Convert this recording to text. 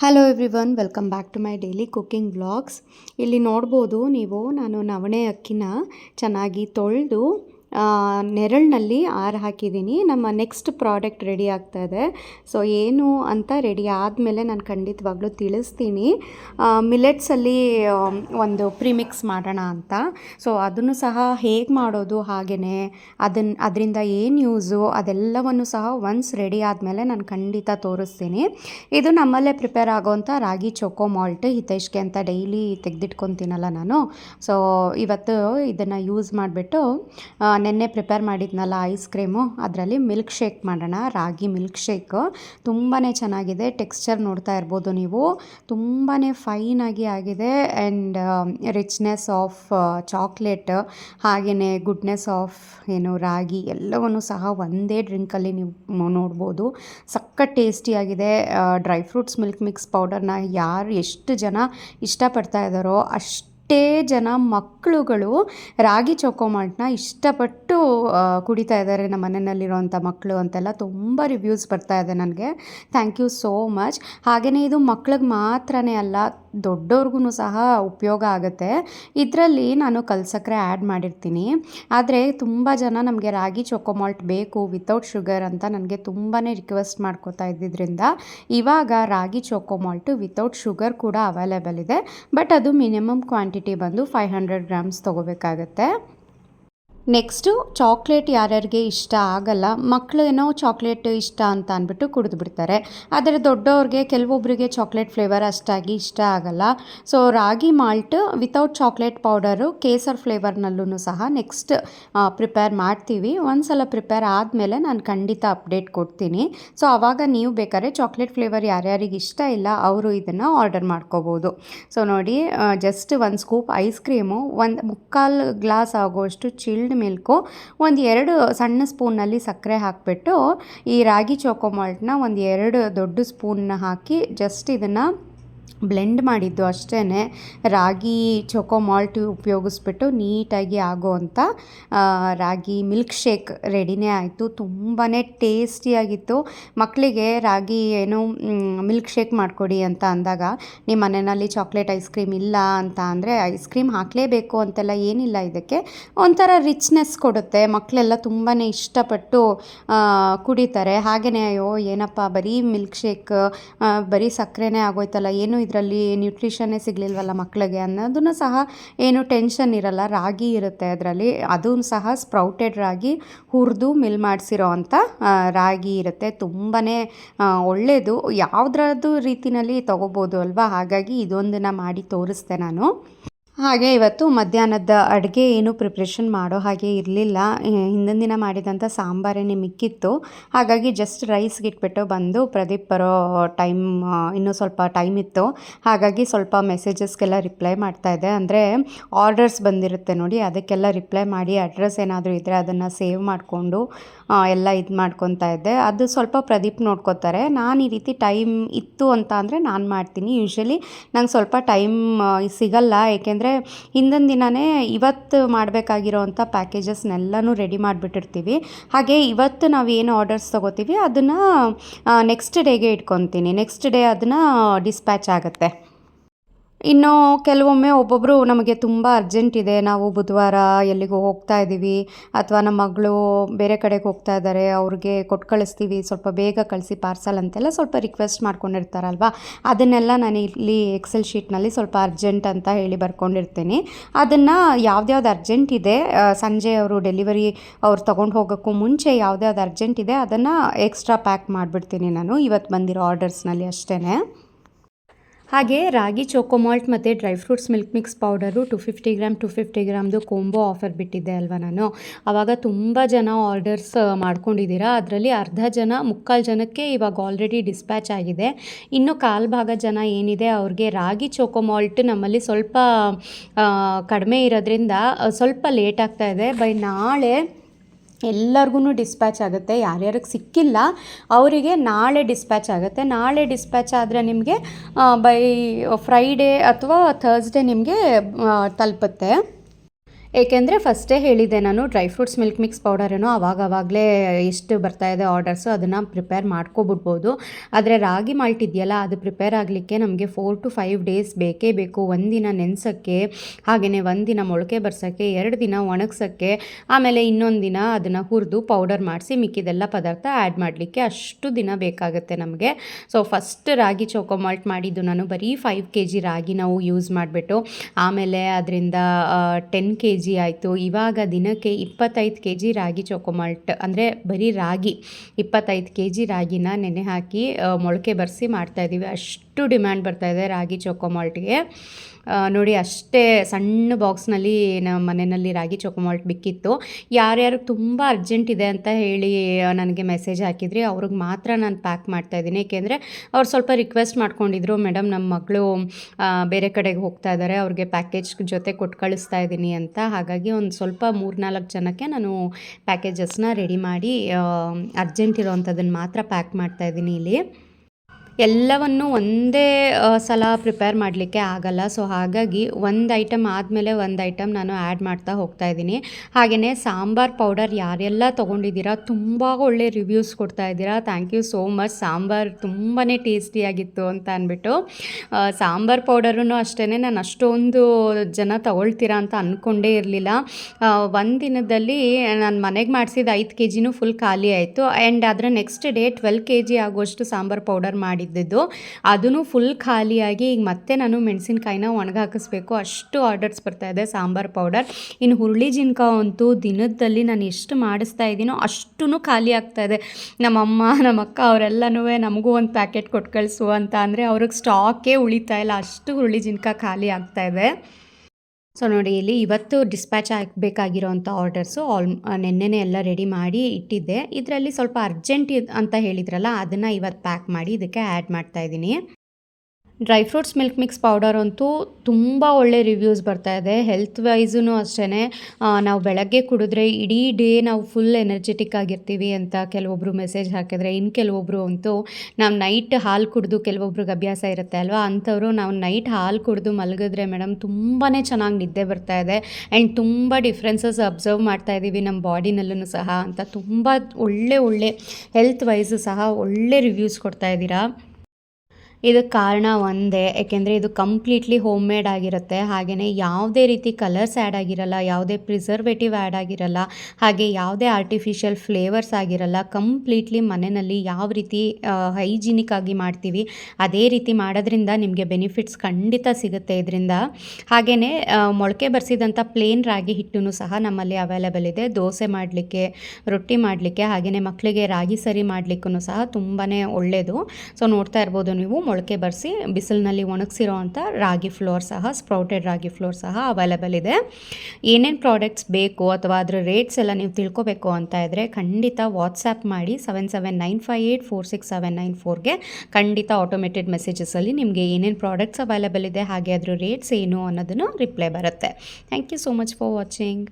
Hello everyone welcome back to my daily cooking vlogs ಇಲ್ಲಿ ನೋಡ್ಬೋದು ನೀವು, ನಾನು ನವಣೆ ಅಕ್ಕಿನ ಚೆನ್ನಾಗಿ ತೊಳೆದು ನೆರಳಿನಲ್ಲಿ ಆರು ಹಾಕಿದ್ದೀನಿ. ನಮ್ಮ ನೆಕ್ಸ್ಟ್ ಪ್ರಾಡಕ್ಟ್ ರೆಡಿ ಆಗ್ತಾ ಇದೆ. ಸೊ ಏನು ಅಂತ ರೆಡಿ ಆದಮೇಲೆ ನಾನು ಖಂಡಿತವಾಗ್ಲೂ ತಿಳಿಸ್ತೀನಿ. ಮಿಲೆಟ್ಸಲ್ಲಿ ಒಂದು ಪ್ರಿಮಿಕ್ಸ್ ಮಾಡೋಣ ಅಂತ. ಸೊ ಅದನ್ನು ಸಹ ಹೇಗೆ ಮಾಡೋದು ಹಾಗೆಯೇ ಅದನ್ನು ಅದರಿಂದ ಏನು ಯೂಸು ಅದೆಲ್ಲವನ್ನು ಸಹ ಒನ್ಸ್ ರೆಡಿ ಆದಮೇಲೆ ನಾನು ಖಂಡಿತ ತೋರಿಸ್ತೀನಿ. ಇದು ನಮ್ಮಲ್ಲೇ ಪ್ರಿಪೇರ್ ಆಗೋವಂಥ ರಾಗಿ ಚೊಕೋ ಮಾಲ್ಟ್ ಹಿತೈಷ್ಗೆ ಅಂತ ಡೈಲಿ ತೆಗೆದಿಟ್ಕೊತೀನಲ್ಲ ನಾನು. ಸೊ ಇವತ್ತು ಇದನ್ನು ಯೂಸ್ ಮಾಡಿಬಿಟ್ಟು ನೆನ್ನೆ ಪ್ರಿಪೇರ್ ಮಾಡಿದ್ನಲ್ಲ ಐಸ್ ಕ್ರೀಮು, ಅದರಲ್ಲಿ ಮಿಲ್ಕ್ ಶೇಕ್ ಮಾಡೋಣ, ರಾಗಿ ಮಿಲ್ಕ್ ಶೇಕ್. ತುಂಬಾ ಚೆನ್ನಾಗಿದೆ, ಟೆಕ್ಸ್ಚರ್ ನೋಡ್ತಾ ಇರ್ಬೋದು ನೀವು. ತುಂಬಾ ಫೈನಾಗಿ ಆಗಿದೆ ಆ್ಯಂಡ್ ರಿಚ್ನೆಸ್ ಆಫ್ ಚಾಕ್ಲೇಟ್ ಹಾಗೆಯೇ ಗುಡ್ನೆಸ್ ಆಫ್, ಏನು, ರಾಗಿ ಎಲ್ಲವನ್ನು ಸಹ ಒಂದೇ ಡ್ರಿಂಕಲ್ಲಿ ನೀವು ನೋಡ್ಬೋದು. ಸಖತ್ ಟೇಸ್ಟಿಯಾಗಿದೆ ಡ್ರೈ ಫ್ರೂಟ್ಸ್ ಮಿಲ್ಕ್ ಮಿಕ್ಸ್ ಪೌಡರ್ನ ಯಾರು ಎಷ್ಟು ಜನ ಇಷ್ಟಪಡ್ತಾ ಇದ್ದಾರೋ ಅಷ್ಟು ಎಷ್ಟೇ ಜನ ಮಕ್ಕಳುಗಳು ರಾಗಿ ಚೊಕೊಮಾಲ್ಟ್ನ ಇಷ್ಟಪಟ್ಟು ಕುಡಿತಾ ಇದ್ದಾರೆ ನಮ್ಮ ಮನೆಯಲ್ಲಿರೋವಂಥ ಮಕ್ಕಳು ಅಂತೆಲ್ಲ ತುಂಬ ರಿವ್ಯೂಸ್ ಬರ್ತಾ ಇದೆ ನನಗೆ. ಥ್ಯಾಂಕ್ ಯು ಸೋ ಮಚ್ ಹಾಗೆಯೇ ಇದು ಮಕ್ಳಿಗೆ ಮಾತ್ರನೇ ಅಲ್ಲ ದೊಡ್ಡವ್ರಿಗೂ ಸಹ ಉಪಯೋಗ ಆಗುತ್ತೆ. ಇದರಲ್ಲಿ ನಾನು ಕಲ್ಸಕ್ಕರೆ ಆ್ಯಡ್ ಮಾಡಿರ್ತೀನಿ. ಆದರೆ ತುಂಬ ಜನ ನಮಗೆ ರಾಗಿ ಚೊಕೊಮಾಲ್ಟ್ ಬೇಕು ವಿತೌಟ್ ಶುಗರ್ ಅಂತ ನನಗೆ ತುಂಬಾ ರಿಕ್ವೆಸ್ಟ್ ಮಾಡ್ಕೋತಾ ಇದ್ದಿದ್ದರಿಂದ ಇವಾಗ ragi choco malt without sugar ಕೂಡ ಅವೈಲೇಬಲ್ ಇದೆ. ಬಟ್ ಅದು ಮಿನಿಮಮ್ ಕ್ವಾಂಟಿಟಿ ಬಂದು ಫೈವ್ ಹಂಡ್ರೆಡ್ ಗ್ರಾಮ್ಸ್ ತೊಗೋಬೇಕಾಗತ್ತೆ. ನೆಕ್ಸ್ಟು ಚಾಕ್ಲೇಟ್ ಯಾರ್ಯಾರಿಗೆ ಇಷ್ಟ ಆಗಲ್ಲ ಮಕ್ಕಳು ಏನೋ ಚಾಕ್ಲೇಟ್ ಇಷ್ಟ ಅಂತ ಅಂದ್ಬಿಟ್ಟು ಕುಡಿದು ಬಿಡ್ತಾರೆ. ಆದರೆ ದೊಡ್ಡವ್ರಿಗೆ ಕೆಲವೊಬ್ಬರಿಗೆ ಚಾಕ್ಲೇಟ್ ಫ್ಲೇವರ್ ಅಷ್ಟಾಗಿ ಇಷ್ಟ ಆಗಲ್ಲ. So ragi malt without chocolate powder Kesar ಫ್ಲೇವರ್ನಲ್ಲೂ ಸಹ ನೆಕ್ಸ್ಟ್ ಪ್ರಿಪೇರ್ ಮಾಡ್ತೀವಿ. ಒಂದು ಸಲ ಪ್ರಿಪೇರ್ ಆದಮೇಲೆ ನಾನು ಖಂಡಿತ ಅಪ್ಡೇಟ್ ಕೊಡ್ತೀನಿ. ಸೊ ಆವಾಗ ನೀವು ಬೇಕಾದ್ರೆ ಚಾಕ್ಲೇಟ್ ಫ್ಲೇವರ್ ಯಾರ್ಯಾರಿಗೆ ಇಷ್ಟ ಇಲ್ಲ, ಅವರು ಇದನ್ನು ಆರ್ಡರ್ ಮಾಡ್ಕೋಬೋದು. ಸೊ ನೋಡಿ ಜಸ್ಟ್ ಒಂದು ಸ್ಕೂಪ್ ಐಸ್ ಕ್ರೀಮು ಒಂದು ಮುಕ್ಕಾಲು ಗ್ಲಾಸ್ ಆಗೋಷ್ಟು ಚಿಲ್ಡ್ ಮಿಲ್ಕು, ಒಂದು ಎರಡು ಸಣ್ಣ ಸ್ಪೂನಲ್ಲಿ ಸಕ್ಕರೆ ಹಾಕಿಬಿಟ್ಟು ಈ ರಾಗಿ ಚೋಕೋ ಮಾಲ್ಟ್ನ ಒಂದು ಎರಡು ದೊಡ್ಡ ಸ್ಪೂನ್ನ ಹಾಕಿ ಜಸ್ಟ್ ಇದನ್ನು ಬ್ಲೆಂಡ್ ಮಾಡಿದ್ದು ಅಷ್ಟೇ ರಾಗಿ ಚೊಕೋ ಮಾಲ್ಟ್ ಉಪಯೋಗಿಸ್ಬಿಟ್ಟು ನೀಟಾಗಿ ಆಗೋವಂಥ ರಾಗಿ ಮಿಲ್ಕ್ ಶೇಕ್ ರೆಡಿನೇ ಆಯಿತು. ತುಂಬಾ ಟೇಸ್ಟಿಯಾಗಿತ್ತು ಮಕ್ಕಳಿಗೆ ರಾಗಿ ಏನು ಮಿಲ್ಕ್ ಶೇಕ್ ಮಾಡಿಕೊಡಿ ಅಂತ ಅಂದಾಗ ನಿಮ್ಮ ಮನೆಯಲ್ಲಿ ಚಾಕ್ಲೇಟ್ ಐಸ್ ಕ್ರೀಮ್ ಇಲ್ಲ ಅಂತ ಅಂದರೆ ಐಸ್ ಕ್ರೀಮ್ ಹಾಕಲೇಬೇಕು ಅಂತೆಲ್ಲ ಏನಿಲ್ಲ ಇದಕ್ಕೆ. ಒಂಥರ ರಿಚ್ನೆಸ್ ಕೊಡುತ್ತೆ. ಮಕ್ಕಳೆಲ್ಲ ತುಂಬಾ ಇಷ್ಟಪಟ್ಟು ಕುಡಿತಾರೆ. ಹಾಗೆಯೇ ಅಯ್ಯೋ, ಏನಪ್ಪ, ಬರೀ ಮಿಲ್ಕ್ ಶೇಕ್ ಬರೀ ಸಕ್ಕರೆನೇ ಆಗೋಯ್ತಲ್ಲ, ಏನು ಇದರಲ್ಲಿ ನ್ಯೂಟ್ರಿಷನ್ನೇ ಸಿಗಲಿಲ್ವಲ್ಲ ಮಕ್ಕಳಿಗೆ ಅನ್ನೋದನ್ನು ಸಹ ಏನು ಟೆನ್ಷನ್ ಇರಲ್ಲ, ರಾಗಿ ಇರುತ್ತೆ ಅದರಲ್ಲಿ. ಅದೂ ಸಹ ಸ್ಪ್ರೌಟೆಡ್ ರಾಗಿ ಹುರಿದು ಮಿಲ್ ಮಾಡಿಸಿರೋ ಅಂಥ ರಾಗಿ ಇರುತ್ತೆ. ತುಂಬಾ ಒಳ್ಳೆಯದು ಯಾವುದ್ರದ್ದು ರೀತಿಯಲ್ಲಿ ತೊಗೋಬೋದು ಅಲ್ವಾ? ಹಾಗಾಗಿ ಇದೊಂದನ್ನು ಮಾಡಿ ತೋರಿಸ್ದೆ ನಾನು. ಹಾಗೆ ಇವತ್ತು ಮಧ್ಯಾಹ್ನದ ಅಡುಗೆ ಏನು ಪ್ರಿಪ್ರೇಷನ್ ಮಾಡೋ ಹಾಗೆ ಇರಲಿಲ್ಲ. ಹಿಂದಿನ ದಿನ ಮಾಡಿದಂಥ ಸಾಂಬಾರೇನೆ ಮಿಕ್ಕಿತ್ತು ಹಾಗಾಗಿ ಜಸ್ಟ್ ರೈಸ್ಗೆ ಇಟ್ಬಿಟ್ಟು ಬಂದು ಪ್ರದೀಪ್ ಬರೋ ಟೈಮ್ ಇನ್ನೂ ಸ್ವಲ್ಪ ಟೈಮ್ ಇತ್ತು. ಹಾಗಾಗಿ ಸ್ವಲ್ಪ ಮೆಸೇಜಸ್ಗೆಲ್ಲ ರಿಪ್ಲೈ ಮಾಡ್ತಾ ಇದ್ದೆ. ಅಂದರೆ ಆರ್ಡರ್ಸ್ ಬಂದಿರುತ್ತೆ ನೋಡಿ, ಅದಕ್ಕೆಲ್ಲ ರಿಪ್ಲೈ ಮಾಡಿ ಅಡ್ರೆಸ್ ಏನಾದರೂ ಇದ್ದರೆ ಅದನ್ನು ಸೇವ್ ಮಾಡಿಕೊಂಡು ಎಲ್ಲ ಇದು ಮಾಡ್ಕೊತಾ ಇದ್ದೆ. ಅದು ಸ್ವಲ್ಪ ಪ್ರದೀಪ್ ನೋಡ್ಕೋತಾರೆ. ನಾನು ಈ ರೀತಿ ಟೈಮ್ ಇತ್ತು ಅಂತ ಅಂದರೆ ನಾನು ಮಾಡ್ತೀನಿ. ಯೂಶ್ವಲಿ ನಂಗೆ ಸ್ವಲ್ಪ ಟೈಮ್ ಸಿಗಲ್ಲ. ಏಕೆಂದರೆ ಹಿಂದಿನ ದಿನವೇ ಇವತ್ತು ಮಾಡಬೇಕಾಗಿರೋ ಅಂಥ ಪ್ಯಾಕೇಜಸ್ನೆಲ್ಲನೂ ರೆಡಿ ಮಾಡಿಬಿಟ್ಟಿರ್ತೀವಿ. ಹಾಗೆ ಇವತ್ತು ನಾವು ಏನು ಆರ್ಡರ್ಸ್ ತೊಗೋತೀವಿ, ಅದನ್ನು ನೆಕ್ಸ್ಟ್ ಡೇಗೆ ಇಟ್ಕೊತೀನಿ. ನೆಕ್ಸ್ಟ್ ಡೇ ಅದನ್ನು ಡಿಸ್ಪ್ಯಾಚ್ ಆಗುತ್ತೆ. ಇನ್ನು ಕೆಲವೊಮ್ಮೆ ಒಬ್ಬೊಬ್ಬರು ನಮಗೆ ತುಂಬ ಅರ್ಜೆಂಟ್ ಇದೆ. ನಾವು ಬುಧವಾರ ಎಲ್ಲಿಗೋ ಹೋಗ್ತಾ ಇದ್ದೀವಿ. ಅಥವಾ ನಮ್ಮ ಮಗಳು ಬೇರೆ ಕಡೆಗೆ ಹೋಗ್ತಾ ಇದ್ದಾರೆ. ಅವ್ರಿಗೆ ಕೊಟ್ಟು ಕಳಿಸ್ತೀವಿ. ಸ್ವಲ್ಪ ಬೇಗ ಕಳಿಸಿ ಪಾರ್ಸಲ್ ಅಂತೆಲ್ಲ ಸ್ವಲ್ಪ ರಿಕ್ವೆಸ್ಟ್ ಮಾಡ್ಕೊಂಡಿರ್ತಾರಲ್ವ? ಅದನ್ನೆಲ್ಲ ನಾನು ಇಲ್ಲಿ ಎಕ್ಸೆಲ್ ಶೀಟ್ನಲ್ಲಿ ಸ್ವಲ್ಪ ಅರ್ಜೆಂಟ್ ಅಂತ ಹೇಳಿ ಬರ್ಕೊಂಡಿರ್ತೀನಿ. ಅದನ್ನು ಯಾವ್ದ್ಯಾವ್ದು ಅರ್ಜೆಂಟ್ ಇದೆ? ಸಂಜೆ ಅವರು ಡೆಲಿವರಿ ಅವ್ರು ತೊಗೊಂಡು ಹೋಗೋಕ್ಕೂ ಮುಂಚೆ ಯಾವ್ದ್ಯಾವ್ದು ಅರ್ಜೆಂಟ್ ಇದೆ? ಅದನ್ನು ಎಕ್ಸ್ಟ್ರಾ ಪ್ಯಾಕ್ ಮಾಡಿಬಿಡ್ತೀನಿ ನಾನು. ಇವತ್ತು ಬಂದಿರೋ ಆರ್ಡರ್ಸ್ನಲ್ಲಿ ಅಷ್ಟೇ ಹಾಗೆ ರಾಗಿ ಚೋಕೋಮಾಲ್ಟ್ ಮತ್ತು dry fruits milk mix powder two fifty gram two fifty ಗ್ರಾಮ್ದು combo offer ಬಿಟ್ಟಿದ್ದೆ ಅಲ್ವಾ ನಾನು. ಆವಾಗ ತುಂಬ ಜನ ಆರ್ಡರ್ಸ್ ಮಾಡ್ಕೊಂಡಿದ್ದೀರಾ. ಅದರಲ್ಲಿ ಅರ್ಧ ಜನ, ಮುಕ್ಕಾಲು ಜನಕ್ಕೆ ಇವಾಗ ಆಲ್ರೆಡಿ ಡಿಸ್ಪ್ಯಾಚ್ ಆಗಿದೆ. ಇನ್ನು ಕಾಲು ಭಾಗ ಜನ ಏನಿದೆ, ಅವ್ರಿಗೆ ರಾಗಿ ಚೋಕೋಮಾಲ್ಟ್ ನಮ್ಮಲ್ಲಿ ಸ್ವಲ್ಪ ಕಡಿಮೆ ಇರೋದ್ರಿಂದ ಸ್ವಲ್ಪ ಲೇಟ್ ಆಗ್ತಾ ಇದೆ. ಬೈ ನಾಳೆ ಎಲ್ಲರಿಗೂ ಡಿಸ್ಪ್ಯಾಚ್ ಆಗುತ್ತೆ, ಯಾರ್ಯಾರಿಗೆ ಸಿಕ್ಕಿಲ್ಲ, ಅವರಿಗೆ ನಾಳೆ ಡಿಸ್ಪ್ಯಾಚ್ ಆಗುತ್ತೆ. ನಾಳೆ ಡಿಸ್ಪ್ಯಾಚ್ ಆದರೆ ನಿಮಗೆ ಬೈ ಫ್ರೈಡೇ ಅಥವಾ ಥರ್ಸ್ಡೇ ನಿಮಗೆ ತಲುಪುತ್ತೆ. ಏಕೆಂದರೆ ಫಸ್ಟೇ ಹೇಳಿದ್ದೆ ನಾನು ಡ್ರೈ ಫ್ರೂಟ್ಸ್ ಮಿಲ್ಕ್ ಮಿಕ್ಸ್ ಪೌಡರೇನೋ ಅವಾಗ ಅವಾಗಲೇ ಎಷ್ಟು ಬರ್ತಾ ಇದೆ ಆರ್ಡರ್ಸು ಅದನ್ನು ಪ್ರಿಪೇರ್ ಮಾಡ್ಕೊಬಿಡ್ಬೋದು. ಆದರೆ ರಾಗಿ ಮಾಲ್ಟ್ ಇದೆಯಲ್ಲ, ಅದು ಪ್ರಿಪೇರ್ ಆಗಲಿಕ್ಕೆ ನಮಗೆ ಫೋರ್ ಟು ಫೈವ್ ಡೇಸ್ ಬೇಕೇ ಬೇಕು. ಒಂದಿನ ನೆನೆಸೋಕ್ಕೆ ಹಾಗೆಯೇ ಒಂದಿನ ಮೊಳಕೆ ಬರ್ಸೋಕ್ಕೆ, ಎರಡು ದಿನ ಒಣಗ್ಸೋಕ್ಕೆ, ಆಮೇಲೆ ಇನ್ನೊಂದು ದಿನ ಅದನ್ನು ಹುರಿದು ಪೌಡರ್ ಮಾಡಿಸಿ ಮಿಕ್ಕಿದೆಲ್ಲ ಪದಾರ್ಥ ಆ್ಯಡ್ ಮಾಡಲಿಕ್ಕೆ ಅಷ್ಟು ದಿನ ಬೇಕಾಗುತ್ತೆ ನಮಗೆ. So first ragi choco malt ಮಾಡಿದ್ದು ನಾನು ಬರೀ ಫೈವ್ ಕೆ ಜಿ ರಾಗಿ ನಾವು ಯೂಸ್ ಮಾಡಿಬಿಟ್ಟು, ಆಮೇಲೆ ಅದರಿಂದ ಟೆನ್ ಕೆ ಜಿ ಆಯಿತು. ಇವಾಗ ದಿನಕ್ಕೆ ಇಪ್ಪತ್ತೈದು ಕೆ ಜಿ ರಾಗಿ ಚೊಕೊಮಾಲ್ಟ್ ಅಂದರೆ ಬರೀ ರಾಗಿ ಇಪ್ಪತ್ತೈದು ಕೆ ಜಿ ರಾಗಿನ ನೆನೆ ಹಾಕಿ ಮೊಳಕೆ ಬರೆಸಿ ಮಾಡ್ತಾಯಿದ್ದೀವಿ ಅಷ್ಟು ಡಿಮ್ಯಾಂಡ್ ಬರ್ತಾಯಿದೆ ರಾಗಿ ಚೊಕೊಮಾಲ್ಟ್ಗೆ ನೋಡಿ, ಅಷ್ಟೇ ಸಣ್ಣ ಬಾಕ್ಸ್ನಲ್ಲಿ ನಮ್ಮ ಮನೆಯಲ್ಲಿ ರಾಗಿ ಚೊಕೊಮಾಲ್ಟ್ ಬಿಕ್ಕಿತ್ತು. ಯಾರ್ಯಾರು ತುಂಬ ಅರ್ಜೆಂಟ್ ಇದೆ ಅಂತ ಹೇಳಿ ನನಗೆ ಮೆಸೇಜ್ ಹಾಕಿದ್ರಿ, ಅವ್ರಿಗೆ ಮಾತ್ರ ನಾನು ಪ್ಯಾಕ್ ಮಾಡ್ತಾಯಿದ್ದೀನಿ ಏಕೆಂದರೆ ಅವ್ರು ಸ್ವಲ್ಪ ರಿಕ್ವೆಸ್ಟ್ ಮಾಡ್ಕೊಂಡಿದ್ರು, ಮೇಡಮ್, ನಮ್ಮ ಮಗಳು ಬೇರೆ ಕಡೆಗೆ ಹೋಗ್ತಾ ಇದ್ದಾರೆ, ಅವ್ರಿಗೆ ಪ್ಯಾಕೇಜ್ ಜೊತೆ ಕೊಟ್ಟು ಕಳಿಸ್ತಾ ಇದ್ದೀನಿ ಅಂತ. ಹಾಗಾಗಿ ಒಂದು ಸ್ವಲ್ಪ ಮೂರ್ನಾಲ್ಕು ಜನಕ್ಕೆ ನಾನು ಪ್ಯಾಕೇಜಸ್ನ ರೆಡಿ ಮಾಡಿ ಅರ್ಜೆಂಟ್ ಇರೋವಂಥದ್ದನ್ನು ಮಾತ್ರ ಪ್ಯಾಕ್ ಮಾಡ್ತಾ ಇದ್ದೀನಿ ಇಲ್ಲಿ. ಎಲ್ಲವನ್ನು ಒಂದೇ ಸಲ ಪ್ರಿಪೇರ್ ಮಾಡಲಿಕ್ಕೆ ಆಗಲ್ಲ. ಸೊ ಹಾಗಾಗಿ ಒಂದು ಐಟಮ್ ಆದಮೇಲೆ ಒಂದು ಐಟಮ್ ನಾನು ಆ್ಯಡ್ ಮಾಡ್ತಾ ಹೋಗ್ತಾ ಇದ್ದೀನಿ. ಹಾಗೆಯೇ ಸಾಂಬಾರ್ ಪೌಡರ್ ಯಾರೆಲ್ಲ ತೊಗೊಂಡಿದ್ದೀರಾ, ತುಂಬ ಒಳ್ಳೆ ರಿವ್ಯೂಸ್ ಕೊಡ್ತಾ ಇದ್ದೀರಾ. Thank you so much sambar ತುಂಬಾ ಟೇಸ್ಟಿಯಾಗಿತ್ತು ಅಂತ ಅಂದ್ಬಿಟ್ಟು ಸಾಂಬಾರು ಪೌಡರೂ ಅಷ್ಟೇ ನಾನು ಅಷ್ಟೊಂದು ಜನ ತಗೊಳ್ತೀರಾ ಅಂತ ಅಂದ್ಕೊಂಡೇ ಇರಲಿಲ್ಲ. ಒಂದು ದಿನದಲ್ಲಿ ನಾನು ಮನೆಗೆ ಮಾಡಿಸಿದ ಐದು ಕೆ ಜಿನೂ ಫುಲ್ ಖಾಲಿ ಆಯಿತು. ಆ್ಯಂಡ್ ಅದರ next day twelve K G ಆಗುವಷ್ಟು ಸಾಂಬಾರ್ ಪೌಡರ್ ಮಾಡಿದ್ದಿದ್ದು ಅದೂ ಫುಲ್ ಖಾಲಿಯಾಗಿ ಈಗ ಮತ್ತೆ ನಾನು ಮೆಣಸಿನಕಾಯಿನ ಒಣಗಾಕಿಸ್ಬೇಕು. ಅಷ್ಟು ಆರ್ಡರ್ಸ್ ಬರ್ತಾ ಇದೆ, ಸಾಂಬಾರ್ ಪೌಡರ್ ಇನ್ನು ಹುರುಳಿ ಜಿನ್ಕ ಅಂತೂ ದಿನದಲ್ಲಿ ನಾನು ಎಷ್ಟು ಮಾಡಿಸ್ತಾ ಇದ್ದೀನೋ ಅಷ್ಟೂ ಖಾಲಿ ಆಗ್ತಾ ಇದೆ. ನಮ್ಮಮ್ಮ ನಮ್ಮ ಅಕ್ಕ ಅವರೆಲ್ಲನೂ ನಮಗೂ ಒಂದು ಪ್ಯಾಕೆಟ್ ಕೊಟ್ಟು ಕಳಿಸು ಅಂತ. ಅಂದರೆ ಅವ್ರಿಗೆ ಸ್ಟಾಕೇ ಉಳಿತಾ ಇಲ್ಲ. ಅಷ್ಟು ಹುರುಳಿ ಜಿನ್ಕ ಖಾಲಿ ಆಗ್ತಾ ಇದೆ. ಸೊ ನೋಡಿ, ಇಲ್ಲಿ ಇವತ್ತು ಡಿಸ್ಪ್ಯಾಚ್ ಆಗಬೇಕಾಗಿರೋಂಥ ಆರ್ಡರ್ಸು ಆಲ್ ನೆನ್ನೆನೇ ಎಲ್ಲ ರೆಡಿ ಮಾಡಿ ಇಟ್ಟಿದ್ದೆ. ಇದರಲ್ಲಿ ಸ್ವಲ್ಪ ಅರ್ಜೆಂಟ್ ಅಂತ ಹೇಳಿದ್ರಲ್ಲ, ಅದನ್ನು ಇವತ್ತು ಪ್ಯಾಕ್ ಮಾಡಿ ಇದಕ್ಕೆ ಆ್ಯಡ್ ಮಾಡ್ತಾ ಇದ್ದೀನಿ. Dry fruits milk mix powder ಅಂತೂ ತುಂಬ ಒಳ್ಳೆ ರಿವ್ಯೂಸ್ ಬರ್ತಾ ಇದೆ. ಹೆಲ್ತ್ ವೈಸೂ ಅಷ್ಟೇ ನಾವು ಬೆಳಗ್ಗೆ ಕುಡಿದ್ರೆ ಇಡೀ ಡೇ ನಾವು ಫುಲ್ ಎನರ್ಜೆಟಿಕ್ ಆಗಿರ್ತೀವಿ ಅಂತ ಕೆಲವೊಬ್ಬರು ಮೆಸೇಜ್ ಹಾಕಿದ್ರೆ ಇನ್ನು ಕೆಲವೊಬ್ಬರು ಅಂತೂ ನಾವು ನೈಟ್ ಹಾಲು ಕುಡಿದು ಕೆಲವೊಬ್ರಿಗೆ ಅಭ್ಯಾಸ ಇರುತ್ತೆ ಅಲ್ವಾ? ಅಂಥವ್ರು ನಾವು ನೈಟ್ ಹಾಲು ಕುಡಿದು ಮಲಗಿದ್ರೆ ಮೇಡಮ್ ತುಂಬಾ ಚೆನ್ನಾಗಿ ನಿದ್ದೆ ಬರ್ತಾ ಇದೆ. ಆ್ಯಂಡ್ ತುಂಬ ಡಿಫ್ರೆನ್ಸಸ್ ಅಬ್ಸರ್ವ್ ಮಾಡ್ತಾ ಇದ್ದೀವಿ ನಮ್ಮ ಬಾಡಿನಲ್ಲೂ ಸಹ ಅಂತ. ತುಂಬ ಒಳ್ಳೆ ಒಳ್ಳೆ ಹೆಲ್ತ್ ವೈಸು ಸಹ ಒಳ್ಳೆ ರಿವ್ಯೂಸ್ ಕೊಡ್ತಾ ಇದ್ದೀರಾ. ಇದಕ್ಕೆ ಕಾರಣ ಒಂದೇ, ಏಕೆಂದರೆ ಇದು ಕಂಪ್ಲೀಟ್ಲಿ ಹೋಮ್ ಮೇಡ್ ಆಗಿರುತ್ತೆ. ಹಾಗೆಯೇ ಯಾವುದೇ ರೀತಿ ಕಲರ್ಸ್ ಆ್ಯಡ್ ಆಗಿರಲ್ಲ, ಯಾವುದೇ ಪ್ರಿಸರ್ವೇಟಿವ್ ಆ್ಯಡ್ ಆಗಿರಲ್ಲ, ಹಾಗೆ ಯಾವುದೇ ಆರ್ಟಿಫಿಷಿಯಲ್ ಫ್ಲೇವರ್ಸ್ ಆಗಿರಲ್ಲ ಕಂಪ್ಲೀಟ್ಲಿ ಮನೆಯಲ್ಲಿ ಯಾವ ರೀತಿ ಹೈಜಿನಿಕ್ ಆಗಿ ಮಾಡ್ತೀವಿ, ಅದೇ ರೀತಿ ಮಾಡೋದ್ರಿಂದ ನಿಮಗೆ ಬೆನಿಫಿಟ್ಸ್ ಖಂಡಿತ ಸಿಗುತ್ತೆ ಇದರಿಂದ. ಹಾಗೆಯೇ ಮೊಳಕೆ ಬರೆಸಿದಂಥ ಪ್ಲೇನ್ ರಾಗಿ ಹಿಟ್ಟೂ ಸಹ ನಮ್ಮಲ್ಲಿ ಅವೈಲೇಬಲ್ ಇದೆ. ದೋಸೆ ಮಾಡಲಿಕ್ಕೆ, ರೊಟ್ಟಿ ಮಾಡಲಿಕ್ಕೆ ಹಾಗೆಯೇ ಮಕ್ಕಳಿಗೆ ರಾಗಿ ಸರಿ ಮಾಡಲಿಕ್ಕೂ ಸಹ ತುಂಬಾ ಒಳ್ಳೆಯದು ಸೊ ನೋಡ್ತಾ ಇರ್ಬೋದು ನೀವು. ಮೊಳಕೆ ಬರೆಸಿ ಬಿಸಿಲಿನಲ್ಲಿ ಒಣಗಿಸಿರೋ ಅಂಥ ರಾಗಿ ಫ್ಲೋರ್ ಸಹ, ಸ್ಪ್ರೌಟೆಡ್ ರಾಗಿ ಫ್ಲೋರ್ ಸಹ ಅವೈಲೇಬಲ್ ಇದೆ. ಏನೇನು ಪ್ರಾಡಕ್ಟ್ಸ್ ಬೇಕು ಅಥವಾ ಅದರ ರೇಟ್ಸ್ ಎಲ್ಲ ನೀವು ತಿಳ್ಕೊಬೇಕು ಅಂತ ಇದ್ದರೆ ಖಂಡಿತ ವಾಟ್ಸಾಪ್ ಮಾಡಿ seven seven nine five eight four six seven nine ಫೋರ್ಗೆ ಖಂಡಿತ ಆಟೋಮೇಟೆಡ್ ಮೆಸೇಜಸಲ್ಲಿ ನಿಮಗೆ ಏನೇನು ಪ್ರಾಡಕ್ಟ್ಸ್ ಅವೈಲೇಬಲ್ ಇದೆ, ಹಾಗೆ ಅದರ ರೇಟ್ಸ್ ಏನು ಅನ್ನೋದನ್ನು ರಿಪ್ಲೈ ಬರುತ್ತೆ. Thank you so much for watching